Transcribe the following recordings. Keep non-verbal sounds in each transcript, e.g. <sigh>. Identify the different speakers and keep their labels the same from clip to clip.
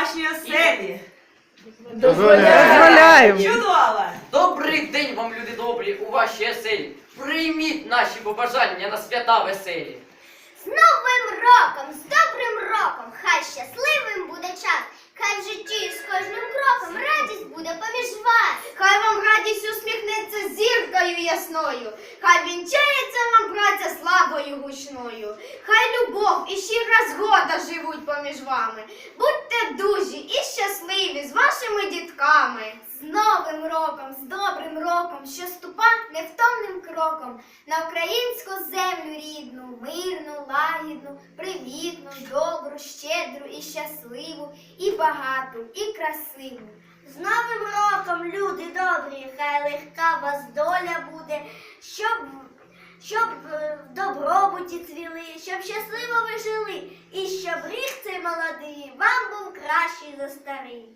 Speaker 1: вашій оселі. Дозволяємо.
Speaker 2: Чудово!
Speaker 3: Добрий день вам, люди добрі, у вашій оселі. Прийміть наші побажання на свята веселі.
Speaker 4: З Новим роком, з добрим роком, хай щасливим буде час. Хай в житті з кожним кроком радість буде поміж вас.
Speaker 5: Хай вам радість усміхнеться зіркою ясною, хай вінчається вам праця славою гучною, хай любов і щира згода живуть поміж вами. Будьте дужі і щасливі з вашими дітками.
Speaker 4: З Новим роком, з добрим роком, що ступа невтомним кроком на українську землю рідну, мирну, лагідну, привітну, добру, щедру і щасливу, і багату, і красиву. З Новим роком, люди добрі, хай легка вас доля буде, щоб, щоб е, в добробуті цвіли, щоб щасливо ви жили, і щоб рік цей молодий вам був кращий за старий.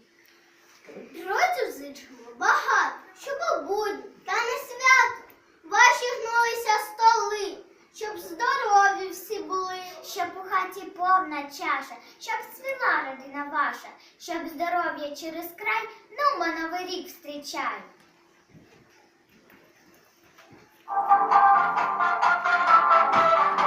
Speaker 4: Друзів зичимо багато, щоб у та не свято. Ваші гнулися столи, щоб здорові всі були, щоб у хаті повна чаша, щоб свіла родина ваша, щоб здоров'я через край, ну новий рік зустрічай. Під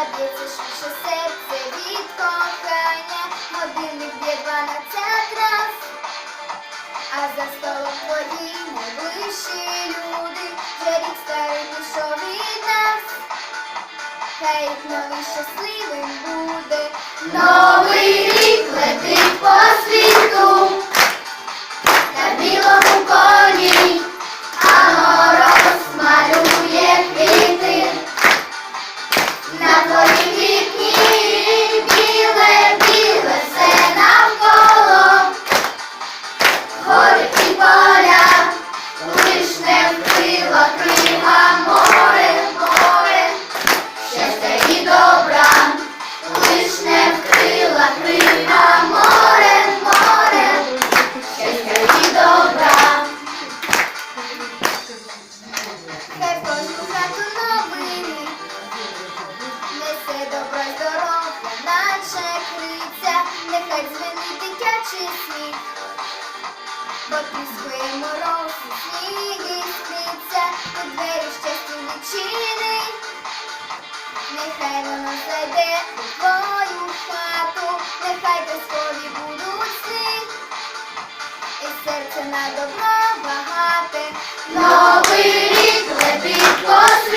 Speaker 4: Заб'ється швидше серце від кохання, годинник б'є дванадцять раз. А за столом твої найближчі люди, вже рік старий пішов від нас. Хай їх новий щасливим буде. Новий рік летить по світу, на білому коні, дитячий сміх, бо піскує мороз, і сніг іскриться, у двері щастя відчини. Нехай воно зайде у твою хату, нехай казкові будуть сни, і серце на добро багате. Новий рік летить по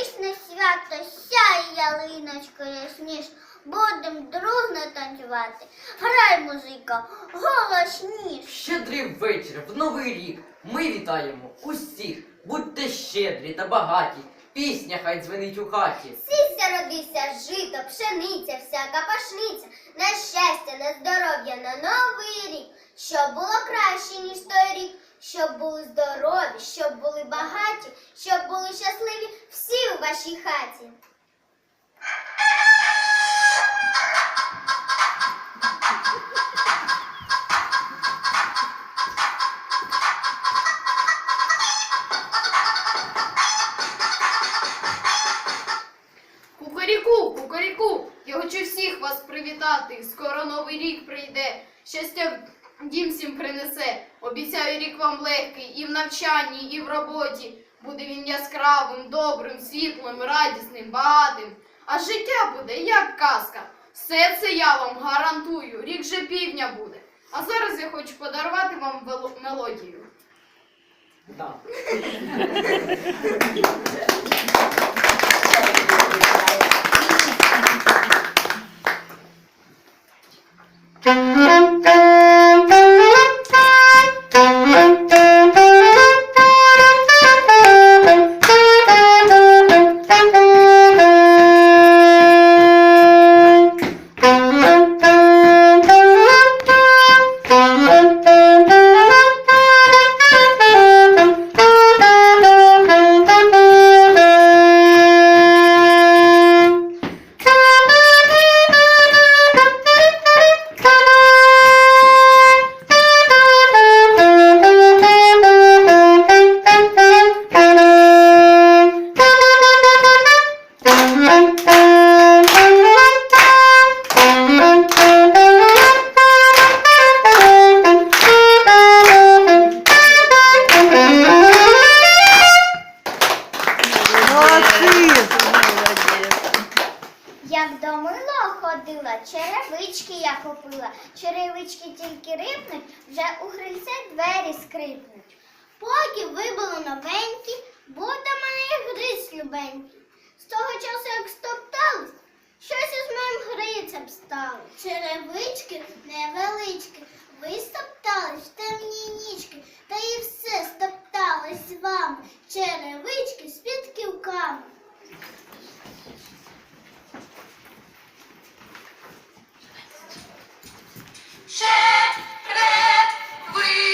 Speaker 4: Здрастуй, свято, сяй ялиночко ясніш, будем дружно танцювати. Грай, музика, голосніш.
Speaker 3: Щедрий вечір, в новий рік. Ми вітаємо усіх. Будьте щедрі та багаті. Пісня хай дзвенить у хаті.
Speaker 4: Сися родися, жито, пшениця, всяка пашниця, на щастя, на здоров'я, на новий рік, щоб було краще, ніж той рік, щоб були здорові, щоб були багаті, щоб були щасливі вашій хаті.
Speaker 6: Кукаріку, кукаріку, я хочу всіх вас привітати. Скоро новий рік прийде. Щастя дім всім принесе. Обіцяю рік вам легкий і в навчанні, і в роботі буде він яскравим, добрим, світлим, радісним, багатим. А життя буде, як казка. Все це я вам гарантую, рік же півдня буде. А зараз я хочу подарувати вам мелодію.
Speaker 3: Да. <laughs> <laughs>
Speaker 7: поки вибило новенькі, був до мене і гриць любенький. З того часу, як стоптались, щось із моїм грицем стало. Черевички невеличкі, ви стоптались в темні нічки, та і все стопталось з вами. Черевички з
Speaker 8: під кілками. Ще, ре, ви.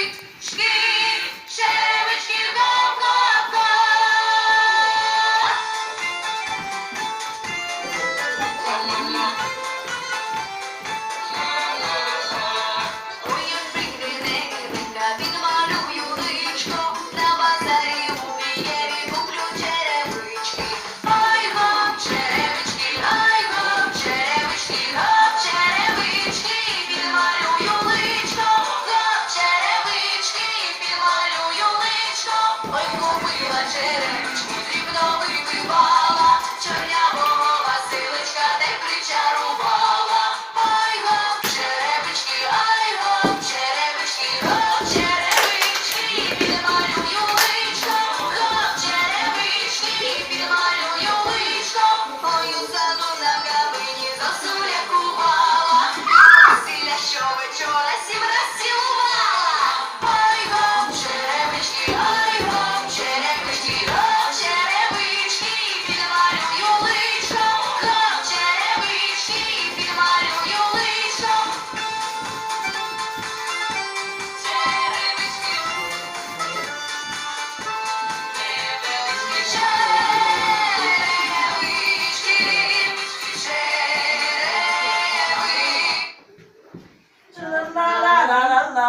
Speaker 8: Yeah.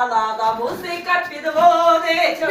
Speaker 8: ла
Speaker 1: ла музика підводить.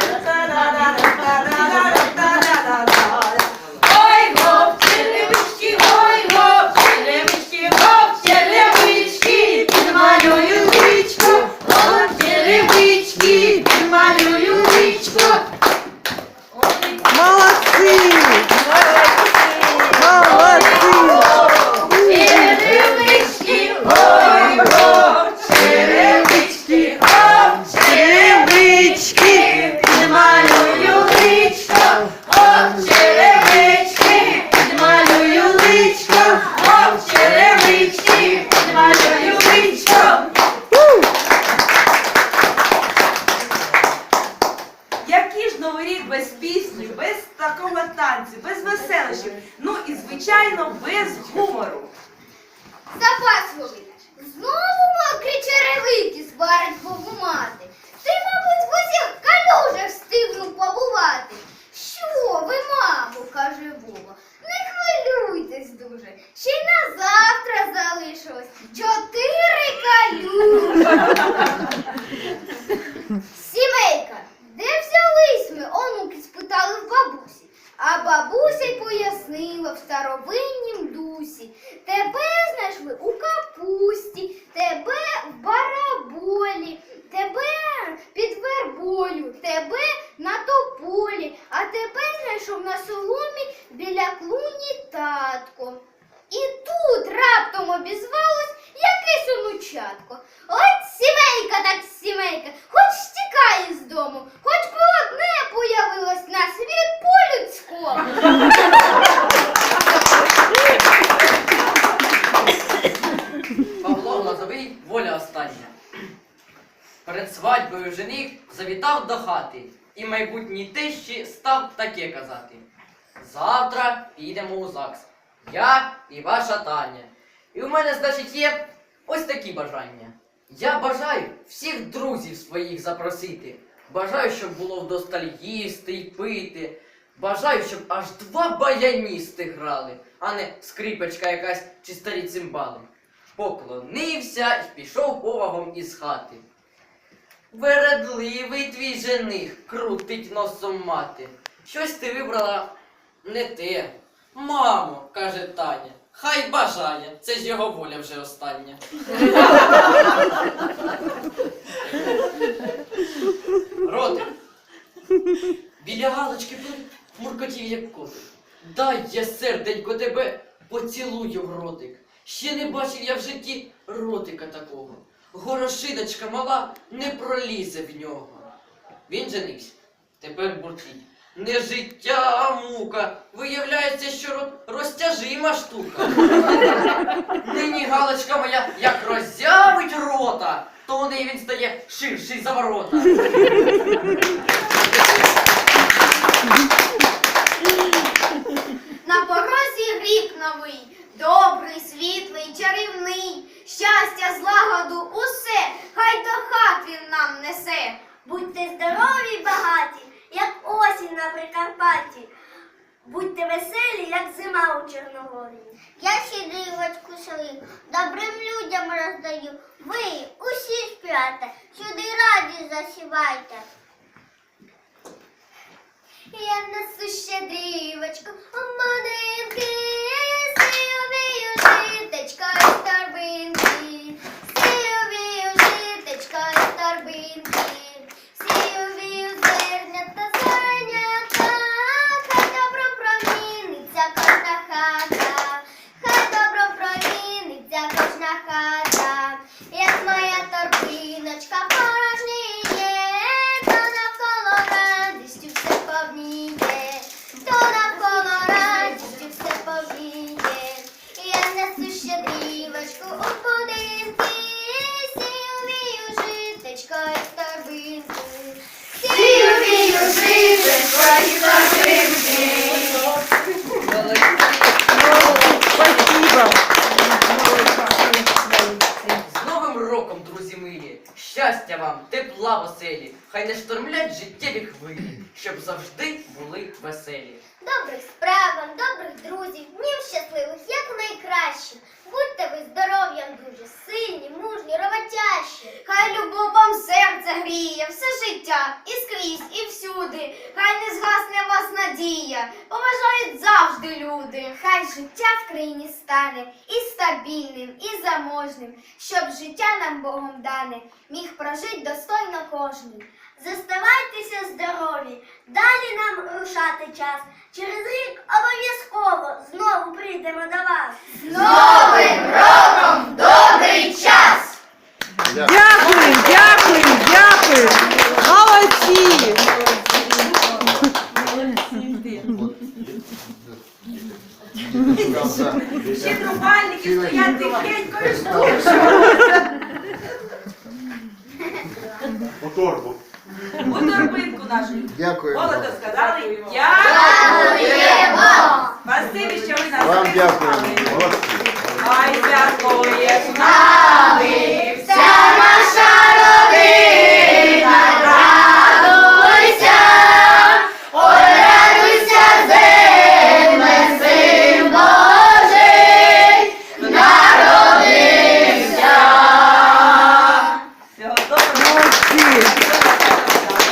Speaker 3: Воля. Перед свадьбою жених завітав до хати, і майбутній тещі став таке казати. Завтра підемо у ЗАГС. Я і ваша Таня. І у мене, значить, є ось такі бажання. Я бажаю всіх друзів своїх запросити. Бажаю, щоб було вдосталь їсти й пити. Бажаю, щоб аж два баяністи грали, а не скрипочка якась чи старі цимбали. Поклонився і пішов повагом із хати. Вередливий твій жених крутить носом мати. Щось ти вибрала не те. Мамо, каже Таня, хай бажає, це ж його воля вже остання. Ротик, біля галочки муркотів як котик. Дай я серденько тебе поцілую в ротик. Ще не бачив я в житті ротика такого. Горошиночка мала не пролізе в нього. Він женився. Тепер бурчить. Не життя, а мука. Виявляється, що розтяжима штука. Нині галочка моя як роззявить рота, то у неї він стає ширший за ворота.
Speaker 4: На порозі рік новий, добрий, світлий, чарівний, щастя, злагоду, усе, хай до хат він нам несе.
Speaker 7: Будьте здорові багаті, як осінь на Прикарпатті. Будьте веселі, як зима у Чорногорії. Я щедрівочку свою добрим людям роздаю. Ви усі співайте, сюди раді засівайте. Я несу щедрівочку
Speaker 3: тепла в хай не штормлять життєві хвилі, щоб завжди були веселі.
Speaker 7: Добрих справ вам, добрих друзів, днів щасливих, як найкраще. Будьте ви здоров'ям дуже сильні, мужні, роботящі.
Speaker 4: Хай любов вам серце гріє, все життя, і скрізь, і всюди. Хай не згасне вас надія, поважають завжди люди.
Speaker 7: Хай життя в країні стане і стабільним, і заможним, щоб життя нам Богом дане міг прожити достойно кожний. Заставайтеся здорові, далі нам рушати час. Через рік обов'язково знову прийдемо до вас.
Speaker 6: Новим роком добрий час!
Speaker 9: Дякую, дякую, дякую. Молодці.
Speaker 1: Ще трубальники стоять тихенько і ждуть.
Speaker 10: У торбу.
Speaker 1: У торбинку нашу.
Speaker 10: Дякую.
Speaker 1: Молодо сказали.
Speaker 7: Дякуємо!
Speaker 1: Спасибі, що ви нас
Speaker 10: Вам дякую. Молодці.
Speaker 1: З
Speaker 7: Вся наша